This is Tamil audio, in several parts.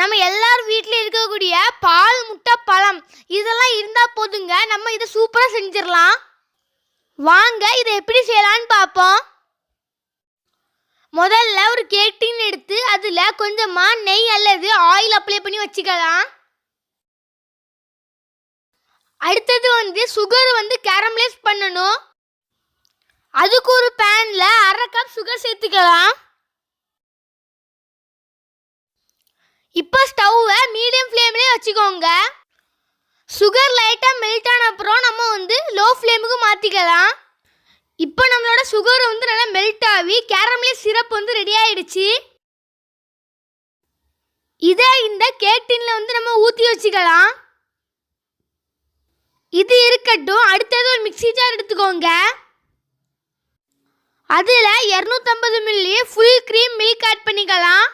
நம்ம எல்லார் வீட்லேயும் இருக்கக்கூடிய பால் முட்டை பழம் இதெல்லாம் இருந்தால் போதுங்க. நம்ம இதை சூப்பராக செஞ்சிடலாம். வாங்க இதை எப்படி செய்யலாம்னு பார்ப்போம். முதல்ல ஒரு கேக் டின் எடுத்து அதில் கொஞ்சமாக நெய் அல்லது ஆயில் அப்ளை பண்ணி வச்சுக்கலாம். அடுத்தது வந்து சுகர் வந்து கேரமலைஸ் பண்ணணும். அதுக்கு ஒரு பேனில் அரை கப் சுகர் சேர்த்துக்கலாம். இப்போ ஸ்டவ்வை மீடியம் ஃப்ளேம்லேயே வச்சுக்கோங்க. சுகர் லைட்டாக மெல்ட் ஆன அப்புறம் நம்ம வந்து லோ ஃப்ளேமுக்கு மாற்றிக்கலாம் இப்போ நம்மளோட சுகர் வந்து நல்லா மெல்ட் ஆகி கேரமலே சிரப் வந்து ரெடி ஆயிடுச்சு. இதை இந்த கேக் டின்ல வந்து நம்ம ஊற்றி வச்சுக்கலாம். இது இருக்கட்டும். அடுத்தது ஒரு மிக்சி ஜார் எடுத்துக்கோங்க. அதில் இரநூத்தம்பது milli full cream milk add பண்ணிக்கலாம்.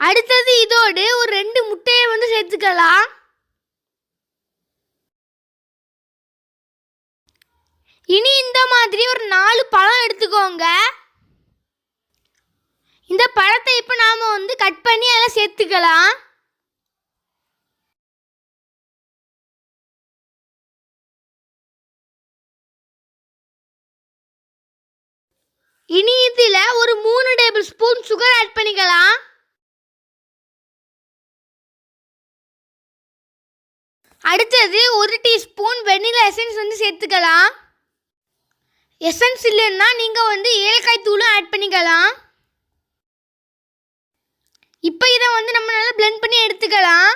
அடுத்தது இதோடு ஒரு ரெண்டு முட்டையை வந்து சேர்த்துக்கலாம். இனி இந்த மாதிரி ஒரு நாலு பழம் எடுத்துக்கோங்க. இந்த பழத்தை இப்போ நாம் வந்து கட் பண்ணி அதில் சேர்த்துக்கலாம். இனி இதில் ஒரு மூணு டேபிள் ஸ்பூன் சுகர் ஆட் பண்ணிக்கலாம். அடுத்தது ஒரு டீஸ்பூன் வெண்ணிலா எசன்ஸ் வந்து சேர்த்துக்கலாம். எசன்ஸ் இல்லைன்னா நீங்கள் வந்து ஏலக்காய் தூளும் ஆட் பண்ணிக்கலாம். இப்போ இதை வந்து நம்ம நல்லா பிளெண்ட் பண்ணி எடுத்துக்கலாம்.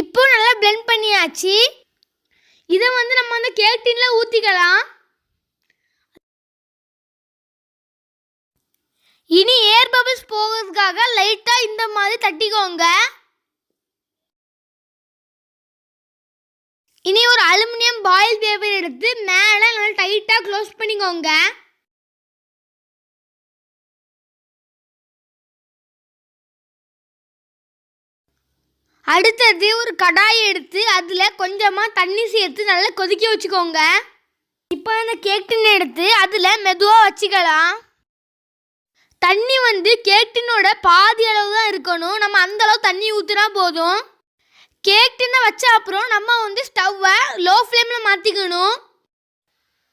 இப்போ நல்லா பிளெண்ட் பண்ணியாச்சு. இதை வந்து நம்ம வந்து கேக் ஊற்றிக்கலாம் இனி ஏர் பபிள்ஸ் போகிறதுக்காக லைட்டாக இந்த மாதிரி தட்டிக்கோங்க. பாயில் பேப்பர் எடுத்து மேலே நல்லா டைட்டாக க்ளோஸ் பண்ணிக்கோங்க. அடுத்தது ஒரு கடாயை எடுத்து அதில் கொஞ்சமாக தண்ணி சேர்த்து நல்லா கொதிக்க வச்சுக்கோங்க. இப்போ அந்த கேக் டின் எடுத்து அதில் மெதுவாக வச்சுக்கலாம். தண்ணி வந்து கேக் டின்னோட பாதி அளவு தான் இருக்கணும். நம்ம அந்த அளவு தண்ணி ஊற்றினா போதும். கேக் டின்னை வச்ச அப்புறம் நம்ம வந்து ஸ்டவ்வை லோ ஃப்ளேமில் மாற்றிக்கணும்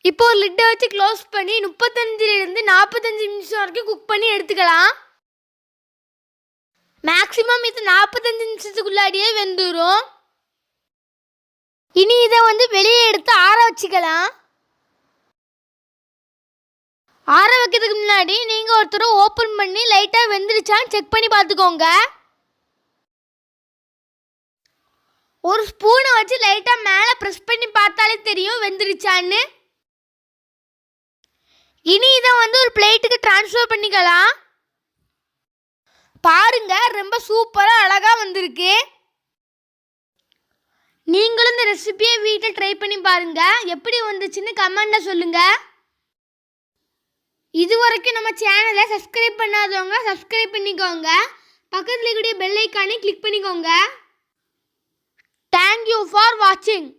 இப்போ ஒரு லிட்டை வச்சு க்ளோஸ் பண்ணி முப்பத்தஞ்சிலிருந்து நாற்பத்தஞ்சு நிமிஷம் வரைக்கும் குக் பண்ணி எடுத்துக்கலாம். மேக்ஸிமம் இது நாற்பத்தஞ்சு நிமிஷத்துக்குள்ளாடியே வெந்துடும் இனி இதை வந்து வெளியே எடுத்து ஆற வச்சுக்கலாம். ஆற வைக்கிறதுக்கு முன்னாடி நீங்கள் ஒருத்தர் ஓப்பன் பண்ணி லைட்டாக வெந்துருச்சான்னு செக் பண்ணி பார்த்துக்கோங்க. ஒரு ஸ்பூனை வச்சு லைட்டாக மேலே ப்ரெஸ் பண்ணி பார்த்தாலே தெரியும் வெந்துருச்சான்னு. இனி இதை வந்து ஒரு பிளேட்டுக்கு ட்ரான்ஸ்ஃபர் பண்ணிக்கலாம். பாருங்க ரொம்ப சூப்பராக அழகாக வந்திருக்கு. நீங்களும் இந்த ரெசிபியை வீட்டில் ட்ரை பண்ணி பாருங்க. எப்படி வந்துச்சுன்னு கமெண்டில் சொல்லுங்க. இது வரைக்கும் நம்ம சேனலை சப்ஸ்கிரைப் பண்ணாதவங்க சப்ஸ்கிரைப் பண்ணிக்கோங்க. பக்கத்தில் இருக்கக்கூடிய பெல் ஐக்கானே கிளிக் பண்ணிக்கோங்க. for watching.